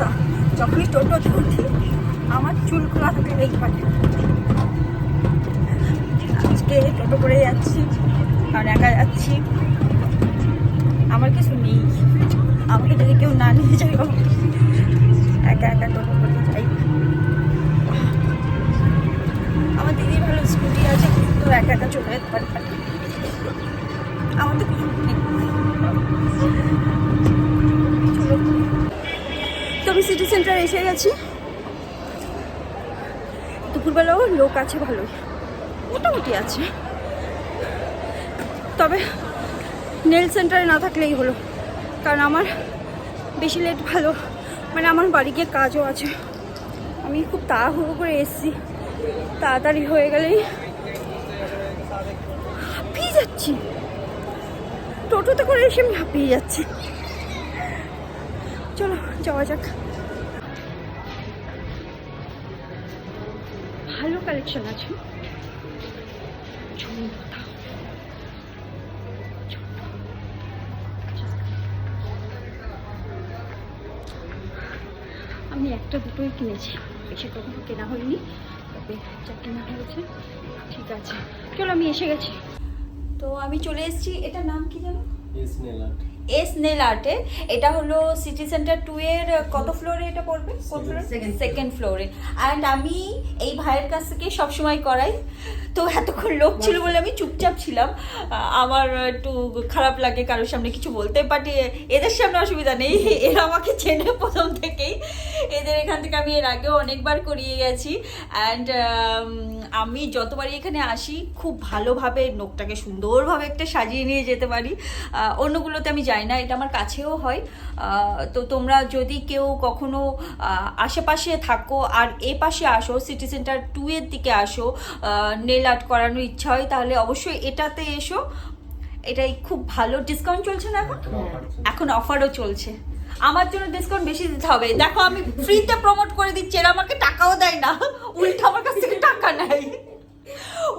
অবস্থা। যখনই টোটোতে উঠি আমার চুল খোলা থাকে এইখানে আজকে টোটো করে যাচ্ছি কারণ একা যাচ্ছি। আমার কিছু নেই। আমাকে যদি কেউ না নিয়ে আমাকে একা একা টোটো করে যাই। আমার দিদি ভালো স্কুটি আছে, কিন্তু একা একা চলে যেতে পারে। আমার তো কিছু নেই। তো আমি সিটি সেন্টার এসে গেছি। দুপুরবেলাও লোক আছে ভালোই, মোটামুটি আছে। তবে নেল সেন্টারে না থাকলেই হলো, কারণ আমার বেশি লেট ভালো মানে আমার বাড়ি গিয়ে কাজও আছে। আমি খুব তাড়াহুড়ো করে এসেছি, তাড়াতাড়ি হয়ে গেলেই হাঁপিয়ে যাচ্ছি। টোটোতে করে এসে আমি হাঁপিয়ে যাচ্ছি। চলো, যাওয়া যাক। ভালো কালেকশন আছে। আমি একটা দুটোই কিনেছি। বেশি কখনো কেনা হয়নি, তবে যা কেনা হয়েছে ঠিক আছে। চলো, আমি এসে গেছি। তো আমি চলে এসেছি। এটার নাম কি জানো এস নেল আর্টে এটা হলো সিটি সেন্টার টু এর কত ফ্লোরে এটা পড়বে? কোন ফ্লোরে সেকেন্ড ফ্লোরে অ্যান্ড আমি এই ভাইয়ের কাছ থেকে সবসময় করাই। তো এতক্ষণ লোক ছিল বলে। আমি চুপচাপ ছিলাম। আমার একটু খারাপ লাগে কারোর সামনে কিছু বলতে পারি এদের সামনে অসুবিধা নেই। এরা আমাকে চেনে প্রথম থেকেই। এদের এখান থেকে আমি এর আগেও অনেকবার করিয়ে গেছি। অ্যান্ড আমি যতবারই এখানে আসি খুব ভালোভাবে নোকটাকে সুন্দরভাবে একটা সাজিয়ে নিয়ে যেতে পারি। অন্যগুলোতে আমি যাই না এটা আমার কাছেও হয়। তো তোমরা যদি কেউ কখনো আশেপাশে থাকো আর এ পাশে আসো সিটি সেন্টার টু এর দিকে আসো নেল আর্ট করানোর ইচ্ছা হয় তাহলে অবশ্যই এটাতে এসো। এটাই খুব ভালো। ডিসকাউন্ট চলছে না এখন? এখন অফারও চলছে। আমার জন্য ডিসকাউন্ট বেশি দিতে হবে। দেখো আমি ফ্রিতে প্রমোট করে দিচ্ছি এরা আমাকে টাকাও দেয় না। উল্টো আমার কাছ থেকে টাকা নেয়।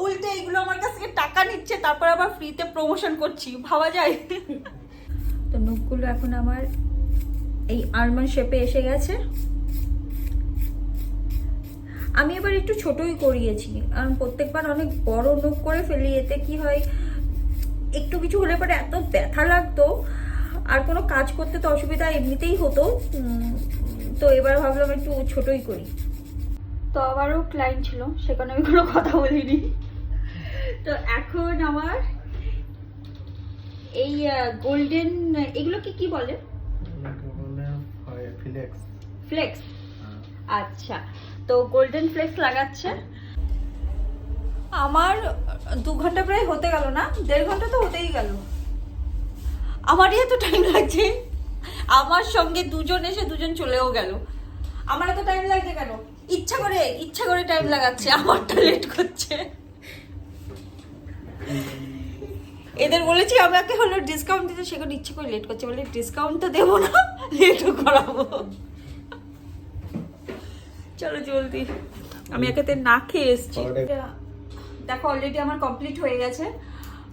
উল্টে এগুলো আমার কাছ থেকে টাকা নিচ্ছে তারপর আবার ফ্রিতে প্রমোশন করছি। ভাবা যায়। তো এখন আমার এই আর্মান শেপে এসে গেছে। আমি এবার একটু ছোটই করিয়েছি, কারণ প্রত্যেকবার অনেক বড় নখ করে ফেলি, এতে কি হয়, একটু কিছু হলে পরে এত ব্যথা লাগতো, আর কোনো কাজ করতে তো অসুবিধা এমনিতেই হতো। তো এবার ভাবলাম একটু ছোটই করি। তো আবারও ক্লায়েন্ট ছিল সেখানে আমি কোনো কথা বলিনি। তো এখন আমার এই গোল্ডেন এগুলোকে কি বলে? ফিলেক্স ফ্লেক্স আচ্ছা তো গোল্ডেন ফ্লেক্স লাগাচ্ছে। আমার দু ঘণ্টা প্রায় হতে গেল না দেড় ঘণ্টা তো হতেই গেল। আমারই এত টাইম লাগছে। আমার সঙ্গে দুজন এসে দুজন চলেও গেল। আমার এত টাইম লাগছে কেন? ইচ্ছা করে ইচ্ছা করে টাইম লাগাচ্ছে আমারটা লেট করছে। এদের বলেছি আমাকে হলো ডিসকাউন্ট দিতে। সেগুলো ইচ্ছে করে লেট করছে। বলে ডিসকাউন্ট তো দেবো না লেটও করাবো। চলো জলদি। আমি একেতে না খেয়ে এসছি। দেখো অলরেডি আমার কমপ্লিট হয়ে গেছে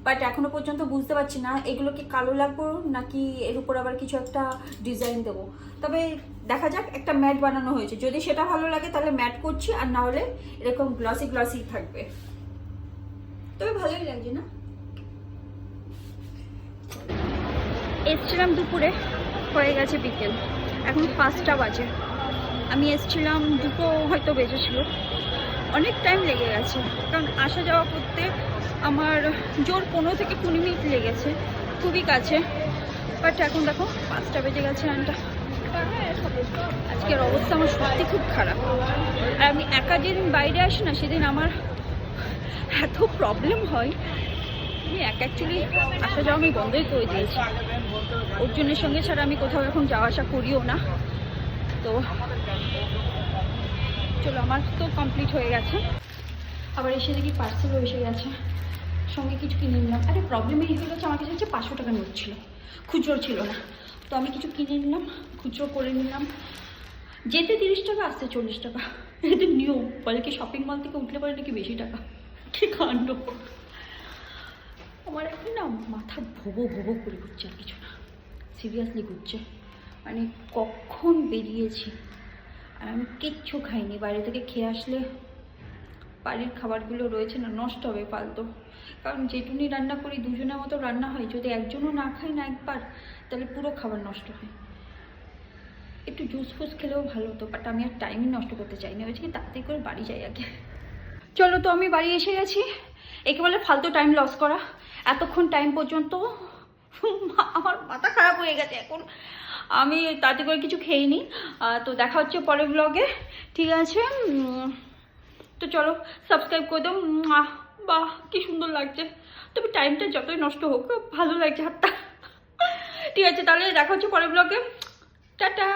বাট এখনও পর্যন্ত বুঝতে পারছি না এগুলো কি কালো লাগবো নাকি এর উপর আবার কিছু একটা ডিজাইন দেবো। তবে দেখা যাক একটা ম্যাট বানানো হয়েছে। যদি সেটা ভালো লাগে তাহলে ম্যাট করছি আর না হলে এরকম গ্লসি গ্লসি থাকবে। তবে ভালোই লাগছে না? এসছিলাম দুপুরে, হয়ে গেছে বিকেল। এখন পাঁচটা বাজে। আমি এসছিলাম দুটো হয়তো বেজেছিল। অনেক টাইম লেগে গেছে। কারণ আসা যাওয়া করতে আমার জোর পনেরো থেকে কুড়ি মিনিট লেগেছে। খুবই কাছে। বাট এখন দেখো, পাঁচটা বেজে গেছে আনটা আজকের অবস্থা আমার সত্যি খুব খারাপ। আর আমি একা যেদিন বাইরে আসি না, সেদিন আমার এত প্রবলেম হয়। আমি এক অ্যাকচুয়ালি আসা যাওয়া আমি বন্ধই করে দিয়েছি। অর্জুনের সঙ্গে ছাড়া আমি কোথাও এখন যাওয়া আসা করিও না। তো চলো, আমার তো কমপ্লিট হয়ে গেছে। আবার এসে দেখি পার্সেলও এসে গেছে। সঙ্গে কিছু কিনে নিলাম। আরে প্রবলেম এই হলো আমার কাছে হচ্ছে পাঁচশো টাকা নোট ছিল। খুচরো ছিল না। তো আমি কিছু কিনে নিলাম, খুচরো করে নিলাম। যেতে তিরিশ টাকা, আসতে চল্লিশ টাকা। এটা নিয়ম। বলে কি শপিং মল থেকে উঠলে পরে নাকি বেশি টাকা? কি কাণ্ড? আমার এখন না মাথা ভোবো ভোবো করে ঘুরছে আর কিছু না। সিরিয়াসলি ঘুরছে। মানে কখন বেরিয়েছি? আর আমি কিচ্ছু খাইনি। বাইরে থেকে খেয়ে আসলে বাড়ির খাবারগুলো রয়েছে না, নষ্ট হবে ফালতু কারণ যেটুনি রান্না করি, দুজনের মতো রান্না হয়। যদি একজনও না খায় না একবার, তাহলে পুরো খাবার নষ্ট হয়। একটু জুস ফুস খেলেও ভালো হতো বাট আমি আর টাইমই নষ্ট করতে চাই না হয়েছে তাড়াতাড়ি করে বাড়ি যাই আগে। চলো তো, আমি বাড়ি এসে গেছি। একে বলে ফালতু টাইম লস করা। এতক্ষণ টাইম পর্যন্ত আমার মাথা খারাপ হয়ে গেছে এখন। আমি তাতে করে কিছু খেয়ে নি তো দেখা হচ্ছে পরের ব্লগে ঠিক আছে? তো চলো সাবস্ক্রাইব করে দাও। বাহ, কি সুন্দর লাগছে। তবে টাইমটা যতই নষ্ট হোক, ভালো লাগছে হাতটা। ঠিক আছে, তাহলে দেখা হচ্ছে পরের ব্লগে টাটা!